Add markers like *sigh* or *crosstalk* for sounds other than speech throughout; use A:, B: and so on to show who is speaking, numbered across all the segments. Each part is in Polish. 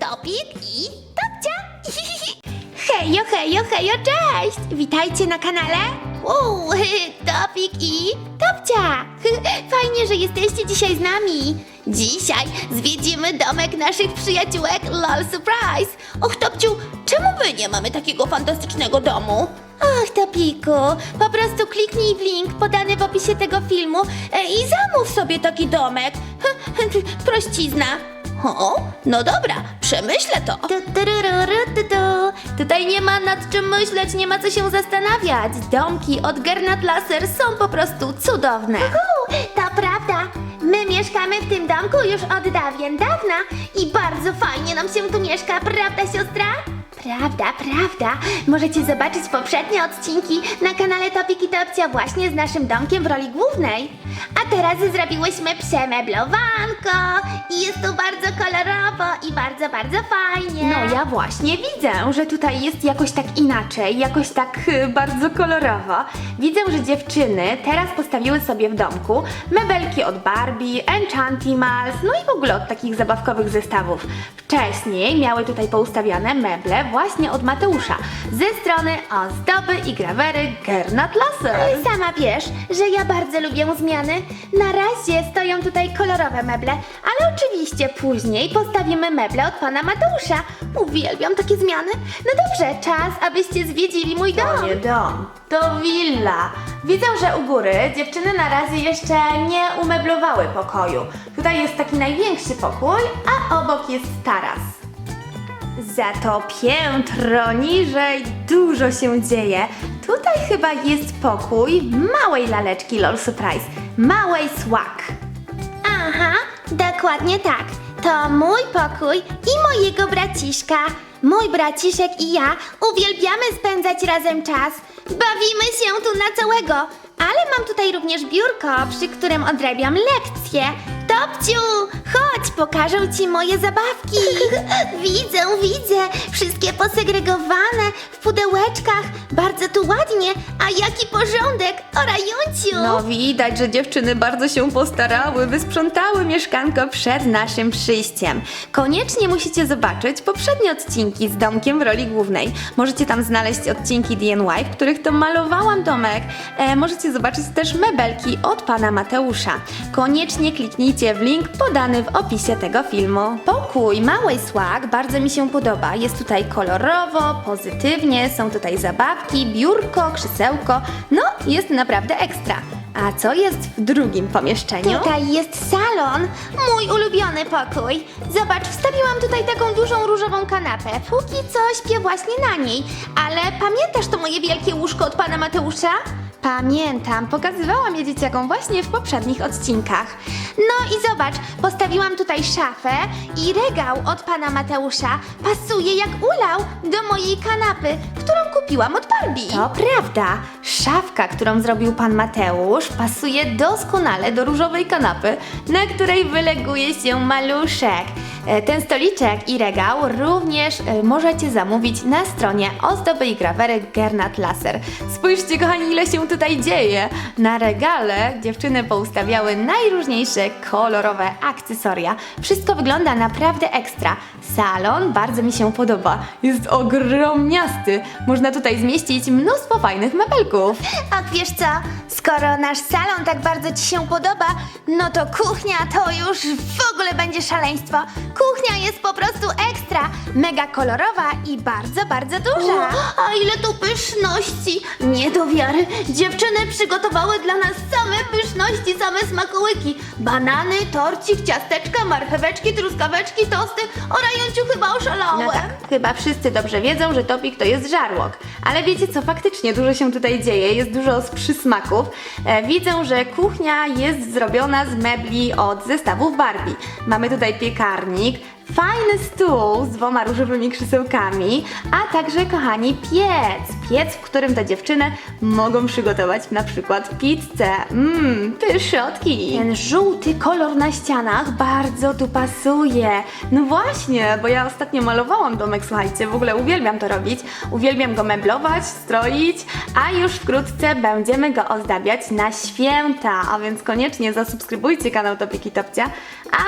A: Topik i Topcia. *laughs* Hejo, hejo, hejo, cześć! Witajcie na kanale Uuu, *laughs* Topik i Topcia. *laughs* Fajnie, że jesteście dzisiaj z nami. Dzisiaj zwiedzimy domek naszych przyjaciółek LOL Surprise. Och, Topciu, czemu my nie mamy takiego fantastycznego domu? Ach, Topiku, po prostu kliknij w link podany w opisie tego filmu e, i zamów sobie taki domek. Prościzna. O, no dobra, przemyślę to. Tutaj nie ma nad czym myśleć, nie ma co się zastanawiać. Domki od Gernat Laser są po prostu cudowne. To prawda. My mieszkamy w tym domku już od dawien dawna i bardzo fajnie nam się tu mieszka, prawda siostra? Prawda, prawda. Możecie zobaczyć poprzednie odcinki na kanale Topik i Topcia właśnie z naszym domkiem w roli głównej. A teraz zrobiłyśmy przemeblowanko i jest tu bardzo kolorowo i bardzo, bardzo fajnie.
B: No ja właśnie widzę, że tutaj jest jakoś tak inaczej, jakoś tak y, bardzo kolorowo. Widzę, że dziewczyny teraz postawiły sobie w domku mebelki od Barbie, Enchantimals, no i w ogóle od takich zabawkowych zestawów. Wcześniej miały tutaj poustawiane meble właśnie od Mateusza ze strony ozdoby i grawery Gernat Laser.
A: Sama wiesz, że ja bardzo lubię zmiany. Na razie stoją tutaj kolorowe meble, ale oczywiście później postawimy meble od pana Mateusza. Uwielbiam takie zmiany. No dobrze, czas, abyście zwiedzili mój dom.
B: To nie dom, to willa. Widzę, że u góry dziewczyny na razie jeszcze nie umeblowały pokoju. Tutaj jest taki największy pokój, a obok jest taras. Za to piętro niżej dużo się dzieje. Tutaj chyba jest pokój małej laleczki LOL Surprise, małej Swag.
A: Aha, dokładnie tak. To mój pokój i mojego braciszka. Mój braciszek i ja uwielbiamy spędzać razem czas. Bawimy się tu na całego. Ale mam tutaj również biurko, przy którym odrabiam lekcje. Topciu, pokażę ci moje zabawki. *laughs* widzę, widzę. Wszystkie posegregowane w pudełeczkach. Bardzo tu ładnie. A jaki porządek, o rajunciu.
B: No widać, że dziewczyny bardzo się postarały, wysprzątały mieszkanko przed naszym przyjściem. Koniecznie musicie zobaczyć poprzednie odcinki z domkiem w roli głównej. Możecie tam znaleźć odcinki DNY, w których to malowałam domek. E, możecie zobaczyć też mebelki od pana Mateusza. Koniecznie kliknijcie w link podany w opisie tego filmu. Pokój małej Swag bardzo mi się podoba. Jest tutaj kolorowo, pozytywnie, są tutaj zabawki, biurko, krzesełko. No, jest naprawdę ekstra. A co jest w drugim pomieszczeniu?
A: Tutaj jest salon, mój ulubiony pokój. Zobacz, wstawiłam tutaj taką dużą różową kanapę. Póki co śpię właśnie na niej. Ale pamiętasz to moje wielkie łóżko od pana Mateusza?
B: Pamiętam, pokazywałam je dzieciakom właśnie w poprzednich odcinkach.
A: No i zobacz, postawiłam tutaj szafę i regał od pana Mateusza. Pasuje jak ulał do mojej kanapy, którą kupiłam od Barbie.
B: To prawda, szafka, którą zrobił pan Mateusz, pasuje doskonale do różowej kanapy, na której wyleguje się maluszek. E, Ten stoliczek i regał również e, możecie zamówić na stronie ozdoby i grawery Gernat Laser. Spójrzcie kochani, ile się tutaj dzieje. Na regale dziewczyny poustawiały najróżniejsze kolorowe akcesoria. Wszystko wygląda naprawdę ekstra. Salon bardzo mi się podoba. Jest ogromniasty. Można tutaj zmieścić mnóstwo fajnych mebelków.
A: A wiesz co, skoro nasz salon tak bardzo Ci się podoba, no to kuchnia to już w ogóle będzie szaleństwo. Kuchnia jest po prostu ekstra, mega kolorowa i bardzo, bardzo duża. a ile tu pyszności! Nie do wiary, dziewczyny przygotowały dla nas same pyszności, same smakołyki. Banany, torcik, ciasteczka, marcheweczki, truskaweczki, tosty. O rajunciu chyba oszalałem.
B: No tak, chyba wszyscy dobrze wiedzą, że topik to jest żarłok. Ale wiecie co, faktycznie dużo się tutaj dzieje, jest dużo z przysmaków. E, widzę, że kuchnia jest zrobiona z mebli od zestawów Barbie. Mamy tutaj возник fajny stół z dwoma różowymi krzesełkami, a także, kochani, piec. piec, w którym te dziewczyny mogą przygotować na przykład pizzę. Mmm, pyszotki. Ten żółty kolor na ścianach bardzo tu pasuje. No właśnie, bo ja ostatnio malowałam domek, słuchajcie, w ogóle uwielbiam to robić. Uwielbiam go meblować, stroić, a już wkrótce będziemy go ozdabiać na święta, a więc koniecznie zasubskrybujcie kanał Topiki Topcia,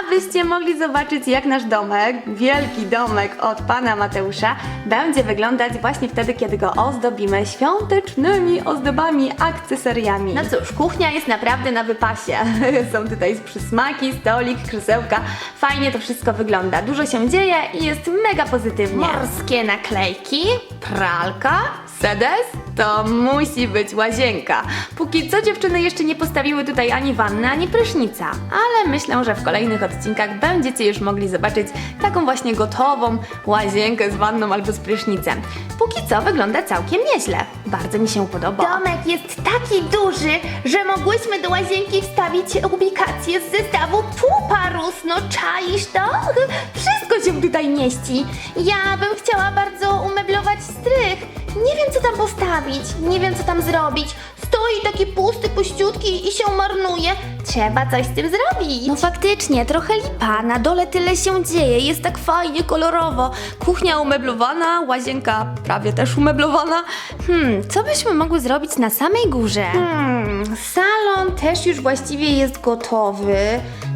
B: abyście mogli zobaczyć jak nasz domek, wielki domek od pana Mateusza, będzie wyglądać właśnie wtedy, kiedy go ozdobimy świątecznymi ozdobami, akcesoriami. No cóż, kuchnia jest naprawdę na wypasie. *laughs* Są tutaj przysmaki, stolik, krzesełka. Fajnie to wszystko wygląda. Dużo się dzieje i jest mega pozytywnie. Morskie naklejki, pralka, sedes, to musi być łazienka. Póki co dziewczyny jeszcze nie postawiły tutaj ani wanny, ani prysznica. Ale myślę, że w kolejnych odcinkach będziecie już mogli zobaczyć taką właśnie gotową łazienkę z wanną albo z prysznicem. Póki co wygląda całkiem nieźle. Bardzo mi się podoba.
A: Domek jest taki duży, że mogłyśmy do łazienki wstawić ubikację z zestawu Puparus. No czaisz to? *laughs* Wszystko się tutaj mieści. Ja bym chciała bardzo umeblować strych. Nie wiem, co tam postawić. Nie wiem, co tam zrobić. Stoi taki pusty, puściutki i się marnuje. Trzeba coś z tym zrobić.
B: No faktycznie, trochę lipa. Na dole tyle się dzieje, jest tak fajnie, kolorowo. Kuchnia umeblowana, łazienka prawie też umeblowana. Hmm, co byśmy mogły zrobić na samej górze? Hmm, salon też już właściwie jest gotowy.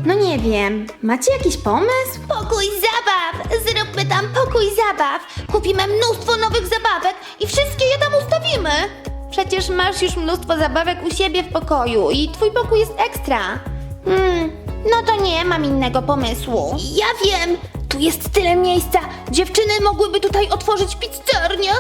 B: No nie wiem, macie jakiś pomysł?
A: Pokój zabaw! Zróbmy tam pokój zabaw! Kupimy mnóstwo nowych zabawek
B: Przecież masz już mnóstwo zabawek u siebie w pokoju i twój pokój jest ekstra.
A: Hmm, no to nie mam innego pomysłu. Ja wiem! Tu jest tyle miejsca! Dziewczyny mogłyby tutaj otworzyć pizzernię!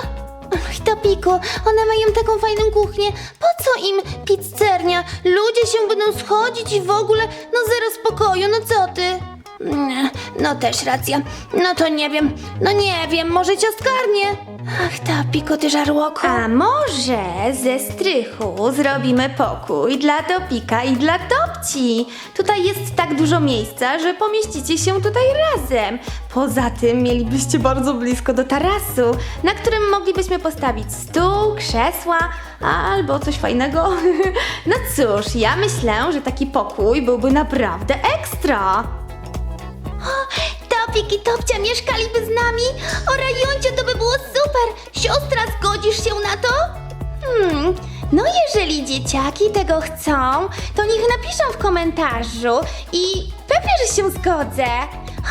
A: Ach, Topiku, one mają taką fajną kuchnię. Po co im pizzernia? Ludzie się będą schodzić i w ogóle, no zero spokoju, no co ty? Nie, No też racja. No to nie wiem. No nie wiem, może ciastkarnię. Ach, Topiku, ty żarłoko.
B: A może ze strychu zrobimy pokój dla Topika i dla Topci? Tutaj jest tak dużo miejsca, że pomieścicie się tutaj razem. Poza tym mielibyście bardzo blisko do tarasu, na którym moglibyśmy postawić stół, krzesła albo coś fajnego. *laughs* No cóż, ja myślę, że taki pokój byłby naprawdę ekstra.
A: Topik i Topcia mieszkaliby z nami? O Rajuncie, to by było super! Siostra, zgodzisz się na to?
B: Hmm, no jeżeli dzieciaki tego chcą, to niech napiszą w komentarzu i pewnie, że się zgodzę.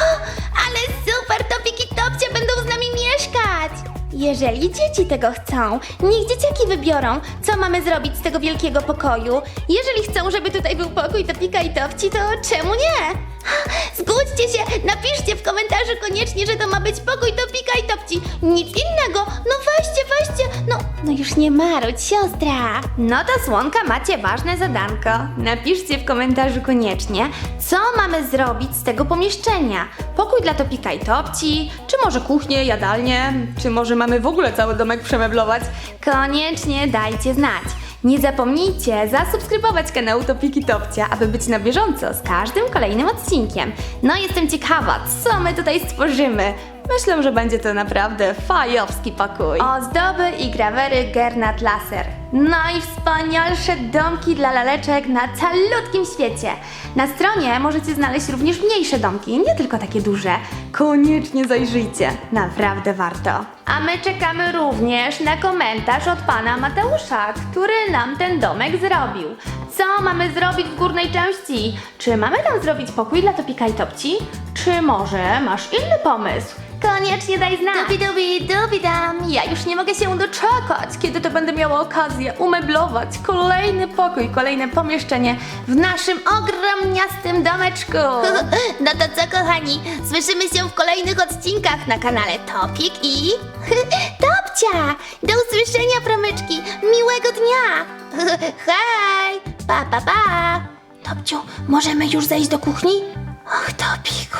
A: O, ale super! Topik i Topcia będą z nami mieszkać!
B: Jeżeli dzieci tego chcą, niech dzieciaki wybiorą, co mamy zrobić z tego wielkiego pokoju. Jeżeli chcą, żeby tutaj był pokój Topika i Topci, to czemu nie? *laughs*
A: Zgódźcie się, napiszcie w komentarzu koniecznie, że to ma być pokój Topika i Topci. Nic innego. No weźcie, weźcie. No,
B: No już nie marudź, siostra. No to słonka macie ważne zadanko. Napiszcie w komentarzu koniecznie, co mamy zrobić z tego pomieszczenia. Pokój dla Topika i Topci, czy może kuchnię, jadalnię, czy może mamy w ogóle cały domek przemeblować? Koniecznie dajcie znać. Nie zapomnijcie zasubskrybować kanału Topiki Topcia, aby być na bieżąco z każdym kolejnym odcinkiem. No jestem ciekawa, co my tutaj stworzymy. Myślę, że będzie to naprawdę fajowski pokój. Ozdoby i grawery Gernat Laser. Najwspanialsze domki dla laleczek na calutkim świecie. Na stronie możecie znaleźć również mniejsze domki, nie tylko takie duże. Koniecznie zajrzyjcie, naprawdę warto. A my czekamy również na komentarz od pana Mateusza, który nam ten domek zrobił. Co mamy zrobić w górnej części? Czy mamy tam zrobić pokój dla Topika i Topci? Czy może masz inny pomysł? Koniecznie daj znać!
A: dubi dubi dubi dam.
B: Ja już nie mogę się doczekać, kiedy to będę miała okazję umeblować kolejny pokój, kolejne pomieszczenie w naszym ogromniastym domeczku. *laughs*
A: No to co, kochani? Słyszymy się w kolejnych odcinkach na kanale Topik i *laughs* Topcia. Do usłyszenia, promyczki. Miłego dnia. *laughs* Hej! Pa, pa, pa. Topciu, możemy już zejść do kuchni? Och, Topiku,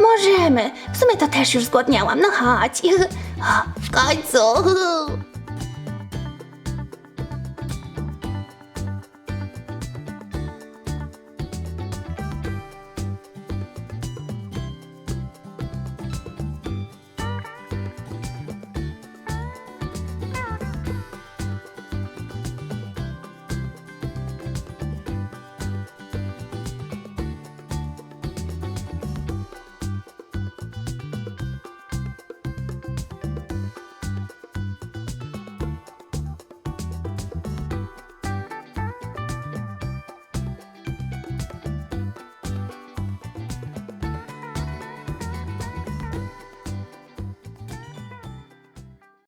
A: możemy. W sumie to też już zgłodniałam. No chodź. *laughs* O, w końcu.